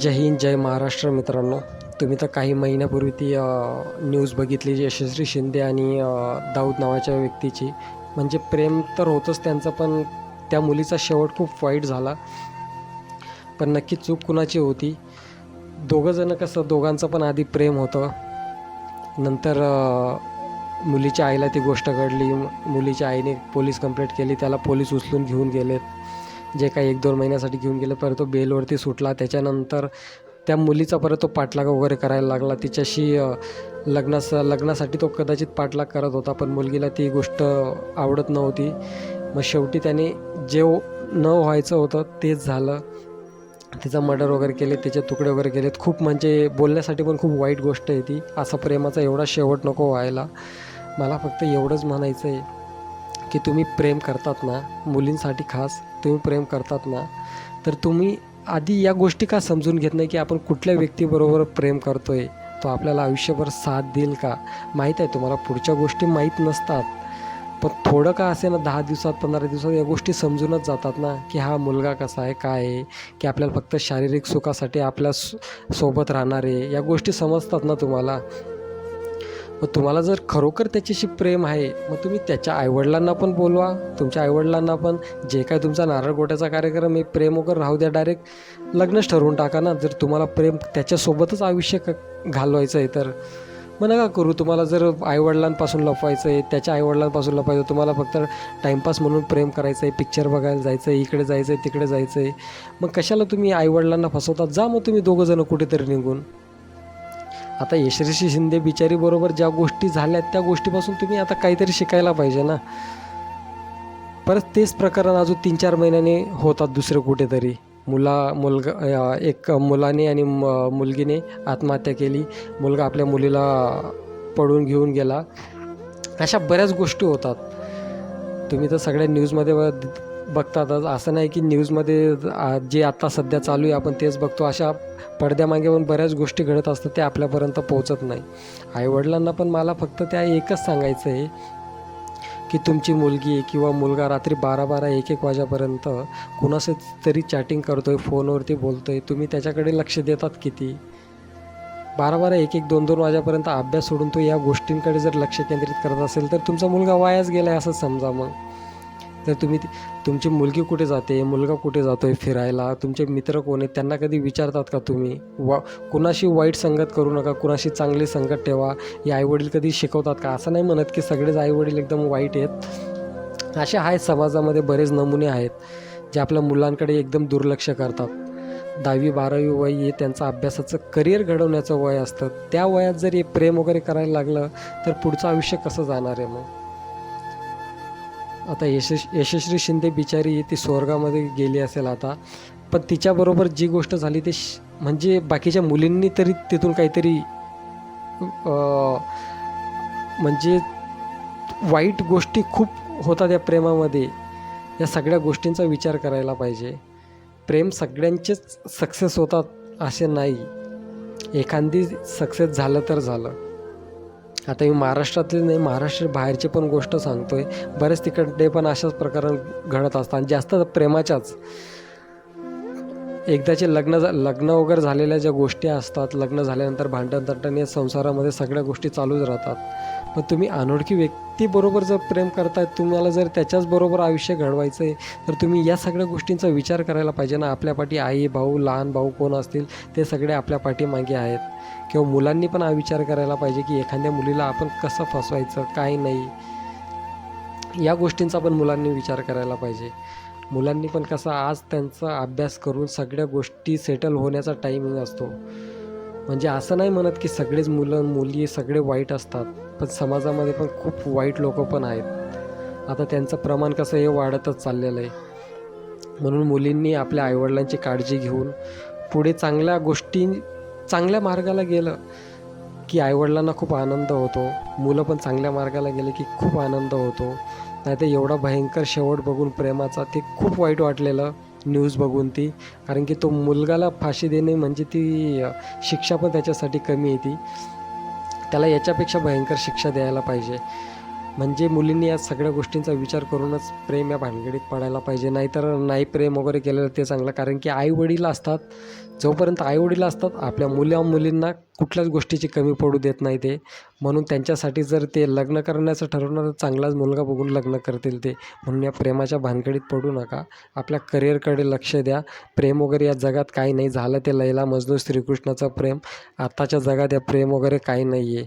जय हिंद जय महाराष्ट्र मित्रांनो. तुम्ही तर काही महिन्यापूर्वी ती न्यूज बघितली यशस्वी शिंदे आणि दाऊद नावाच्या व्यक्तीची. म्हणजे प्रेम तर होतंच त्यांचं पण त्या मुलीचा शेवट खूप वाईट झाला. पण नक्की चूक कुणाची होती? दोघंजणं कसं दोघांचं पण आधी प्रेम होतं. नंतर मुलीच्या आईला ती गोष्ट घडली. मुलीच्या आईने पोलीस कंप्लेंट केली त्याला पोलीस उचलून घेऊन गेलेत. जे काही एक दोन महिन्यासाठी घेऊन गेलं परत तो बेलवरती सुटला. त्याच्यानंतर त्या मुलीचा परत तो पाठलाग वगैरे करायला लागला. तिच्याशी लग्नास लग्नासाठी तो कदाचित पाठलाग करत होता पण मुलगीला ती गोष्ट आवडत नव्हती. मग शेवटी त्याने जे न व्हायचं होतं तेच झालं. तिचा मर्डर वगैरे केले तिचे तुकडे वगैरे केलेत. खूप म्हणजे बोलण्यासाठी पण खूप वाईट गोष्ट आहे ती. असा प्रेमाचा एवढा शेवट नको व्हायला. मला फक्त एवढंच म्हणायचं आहे की तुम्ही प्रेम करतात ना मुलींसाठी खास तुम्ही प्रेम करतात ना तर तुम्ही आधी या गोष्टी का समजून घेत नाही की आपण कुठल्या व्यक्तीबरोबर प्रेम करतो आहे तो आपल्याला आयुष्यभर साथ देईल का? माहीत आहे तुम्हाला पुढच्या गोष्टी माहीत नसतात. पण थोडं का असे ना दहा दिवसात पंधरा दिवसात या गोष्टी समजूनच जातात ना की हा मुलगा कसा आहे काय आहे की आपल्याला फक्त शारीरिक सुखासाठी आपल्यासोबत राहणार आहे या गोष्टी समजतात ना तुम्हाला. मग तुम्हाला जर खरोखर त्याच्याशी प्रेम आहे मग तुम्ही त्याच्या आईवडिलांना पण बोलवा. तुमच्या आईवडिलांना पण जे काय तुमचा नारळ गोट्याचा कार्यक्रम आहे प्रेम वगैरे राहू द्या डायरेक्ट लग्नच ठरवून टाका ना. जर तुम्हाला प्रेम त्याच्यासोबतच आयुष्य क घालवायचं आहे तर. मग नका करू. तुम्हाला जर आईवडिलांपासून लपवायचं आहे त्याच्या आईवडिलांपासून लपवायचं तुम्हाला फक्त टाईमपास म्हणून प्रेम करायचं आहे पिक्चर बघायला जायचं आहे इकडे जायचं आहे तिकडे जायचं आहे मग कशाला तुम्ही आईवडिलांना फसवता जा मग तुम्ही दोघंजणं कुठेतरी निघून. आता यशस्वी शिंदे बिचारीबरोबर ज्या गोष्टी झाल्या त्या गोष्टीपासून तुम्ही आता काहीतरी शिकायला पाहिजे ना. परत तेच प्रकरण अजून तीन चार महिन्याने होतात दुसरं कुठेतरी. मुला मुलगा एक मुलाने आणि म- मुलगीने आत्महत्या केली. मुलगा आपल्या मुलीला पडून घेऊन गेला. अशा बऱ्याच गोष्टी होतात. तुम्ही तर सगळ्या न्यूजमध्ये बघतातच असं नाही की न्यूजमध्ये जे आत्ता सध्या चालू आहे आपण तेच बघतो. अशा पडद्यामागे पण बऱ्याच गोष्टी घडत असतात ते आपल्यापर्यंत पोहोचत नाही. आईवडिलांना पण मला फक्त त्या एकच सांगायचं आहे की तुमची मुलगी किंवा मुलगा रात्री बारा बारा एक एक वाजेपर्यंत कुणाचं तरी चॅटिंग करतो आहे फोनवरती बोलतो आहे तुम्ही त्याच्याकडे लक्ष देतात किती? बारा बारा एक एक दोन दोन वाजेपर्यंत अभ्यास सोडून तो या गोष्टींकडे जर लक्ष केंद्रित करत असेल तर तुमचा मुलगा वायाच गेला आहे असं समजा मग. तर तुम्ही तुमची मुलगी कुठे जाते? मुलगा कुठे जातो आहे फिरायला? तुमचे मित्र कोण आहेत? त्यांना कधी विचारतात का तुम्ही? वा कुणाशी वाईट संगत करू नका कुणाशी चांगली संगत ठेवा. हे आईवडील कधी शिकवतात का? असं नाही म्हणत की सगळेच आईवडील एकदम वाईट आहेत. असे आहेत समाजामध्ये बरेच नमुने आहेत जे आपल्या मुलांकडे एकदम दुर्लक्ष करतात. दहावी बारावी वय हे त्यांचं अभ्यासाचं करिअर घडवण्याचं वय असतं. त्या वयात जर हे प्रेम वगैरे करायला लागलं तर पुढचं आयुष्य कसं जाणार आहे मग? आता यशस् यशस्वी शिंदे बिचारी ती स्वर्गामध्ये गेली असेल आता. पण तिच्याबरोबर जी गोष्ट झाली ते श- म्हणजे बाकीच्या मुलींनी तरी तिथून काहीतरी म्हणजे वाईट गोष्टी खूप होतात या प्रेमामध्ये. या सगळ्या गोष्टींचा विचार करायला पाहिजे. प्रेम सगळ्यांचेच सक्सेस होतात असे नाही. एखादी सक्सेस झालं तर झालं. आता मी महाराष्ट्रातले नाही महाराष्ट्र बाहेरची पण गोष्ट सांगतोय. बरेच तिकडे पण अशाच प्रकार घडत असतात. जास्त प्रेमाच्याच. एकदाचे लग्न झा- लग्न वगैरे झालेल्या ज्या गोष्टी असतात लग्न झाल्यानंतर भांडण तंटण या संसारामध्ये सगळ्या गोष्टी चालूच राहतात. पण तुम्ही अनोळखी व्यक्तीबरोबर जर प्रेम करताय तुम्हाला जर त्याच्याचबरोबर आयुष्य घडवायचं आहे तर तुम्ही या सगळ्या गोष्टींचा विचार करायला पाहिजे ना. आपल्या पाठी आई भाऊ लहान भाऊ कोण असतील ते सगळे आपल्या पाठीमागे आहेत. किंवा मुलांनी पण हा विचार करायला पाहिजे की एखाद्या मुलीला आपण कसं फसवायचं काय नाही. या गोष्टींचा पण मुलांनी विचार करायला पाहिजे. मुलांनी पण कसं आज त्यांचा अभ्यास करून सगळ्या गोष्टी सेटल होण्याचा टायमिंग असतो. म्हणजे असं नाही म्हणत की सगळेच मुलं मुली सगळे वाईट असतात पण समाजामध्ये पण खूप वाईट लोक पण आहेत. आता त्यांचं प्रमाण कसं हे वाढतच चाललेलं आहे. म्हणून मुलींनी आपल्या आईवडिलांची काळजी घेऊन पुढे चांगल्या गोष्टी चांगल्या मार्गाला गेलं की आईवडिलांना खूप आनंद होतो. मुलं पण चांगल्या मार्गाला गेले की खूप आनंद होतो. नाही तर एवढा भयंकर शेवट बघून प्रेमाचा ते खूप वाईट वाटलेलं न्यूज बघून ती. कारण की तो मुलगाला फाशी देणे म्हणजे ती शिक्षा पण त्याच्यासाठी कमी आहे ती. त्याला याच्यापेक्षा भयंकर शिक्षा द्यायला पाहिजे. म्हणजे मुलींनी या सगळ्या गोष्टींचा विचार करूनच प्रेम या भानगडीत पडायला पाहिजे. नाहीतर नाही प्रेम वगैरे केलेलं ते चांगलं. कारण की आईवडील असतात. जोपर्यंत आईवडील असतात आपल्या मुला मुलींना कुठल्याच गोष्टीची कमी पडू देत नाही ते. म्हणून त्यांच्यासाठी जर ते लग्न करण्याचं ठरवणार तर चांगलाच मुलगा बघून लग्न करतील ते. म्हणून या प्रेमाच्या भानगडीत पडू नका. आपल्या करिअरकडे लक्ष द्या. प्रेम वगैरे या जगात काही नाही. झालं ते लैला मजनू श्रीकृष्णाचं प्रेम. आत्ताच्या जगात या प्रेम वगैरे काही नाही आहे